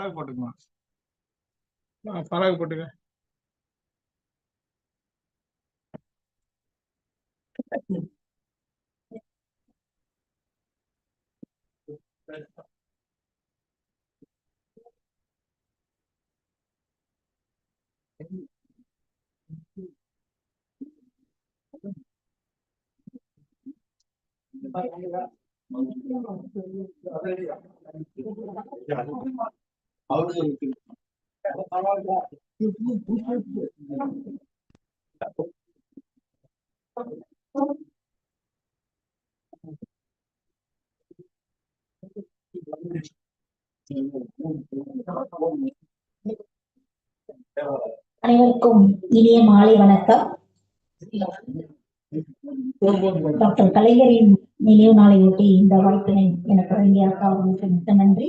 பறவை போட்டுக்கலாம் ஆ, பறவை போட்டுக்க அனைவருக்கும் இனிய மாலை வணக்கம். டாக்டர் கலைஞரின் நினைவு நாளையொட்டி இந்த வாய்ப்பினை எனக்கு வழங்கிய அக்கா அவர்களுக்கு மிக்க நன்றி.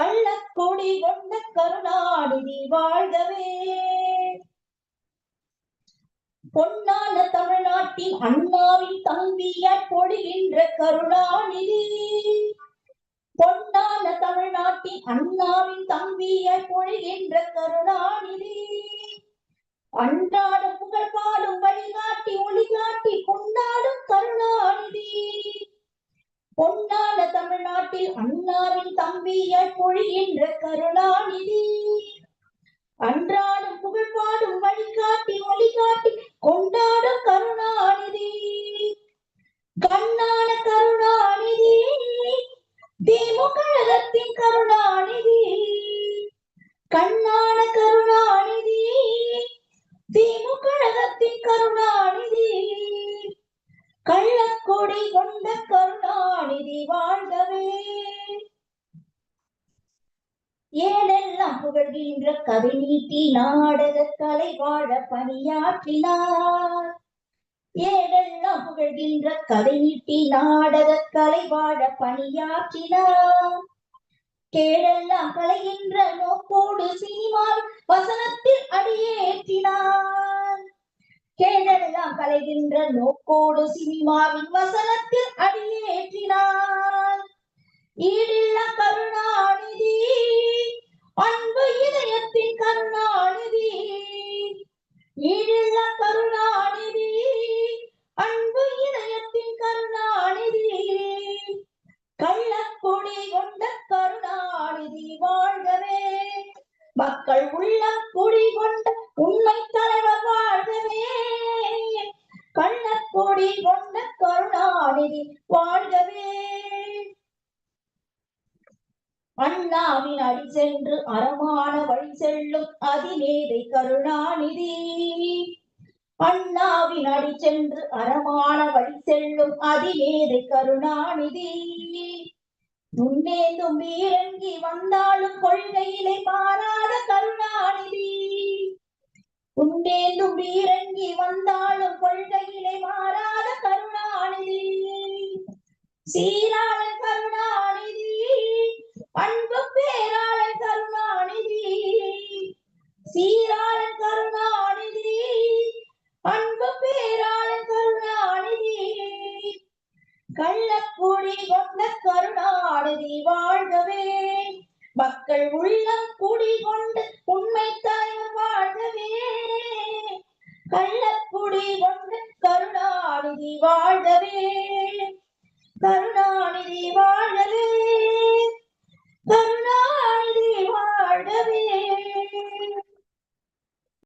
கள்ளக்கொடி கொண்ட கருணாநிதி வாழ்கவே. பொன்னான தமிழ்நாட்டின் அண்ணாவின் தம்பியாய் பொழிகின்ற கருணாநிதி. பொன்னான தமிழ்நாட்டின் அண்ணாவின் தம்பியாய் பொழிகின்ற கருணாநிதி. நாட்டில் அண்ணாவின் தம்பியாய் பொழிகின்ற கருணாநிதி. அன்றாடும் புகழ் பாடும் வழிகாட்டி ஒளிகாட்டி கள்ளக்கொடி கொண்ட கருணாநிதி வாழ்கவே ஏனெல்லாம் புகழ்கின்ற கதை நீட்டி நாடக கலை வாழ பணியாற்றினார். ஏனெல்லாம் புகழ்கின்ற கதை நீட்டி நாடக கலை வாழ பணியாற்றினார். கேடெல்லாம் கலைகின்ற நோக்கோடு சினிமாவில் வசனத்தில் அடியேற்றினார். கேடெல்லாம் கலைகின்ற நோக்கோடு சினிமாவின் வசனத்தில் அடியேற்றினார். ஈடில்ல கருணாநிதி அன்பு இதயத்தின் கருணாநிதி. ஈடில்ல கருணாநிதி அன்பு இதயத்தின் கருணாநிதி. கள்ளக்கொடி கொண்ட கருணாநிதி வாழ்கவே மக்கள் உள்ளம் குடி கொண்ட உண்மை தலைவர் கொடி கொண்ட கருணாநிதி வாழ்கவே. அண்ணாவின் அடி சென்று அறமான வழி செல்லும் அதிநேதை கருணாநிதி. அண்ணாவின் அடி சென்று அறமான வழி செல்லும் அதிநேதை கருணாநிதி. முன்னேந்தும் வீரங்கி வந்தாலும் கொள்கையிலே பாராத கருணாநிதி. முன்னேந்தும் வீரங்கி வந்தாலும் கொள்கையிலே மாறாத கருணாநிதி. சீராளன் கருணாநிதி பண்பு பேராளன் கருணாநிதி. சீராளன் கருணாநிதி பண்பு பேராளன் கருணாநிதி. கள்ளக்குடி கொண்ட கருணாநிதி வாழ்கவே மக்கள் உள்ளம் குடி கொண்ட கருணாநிதி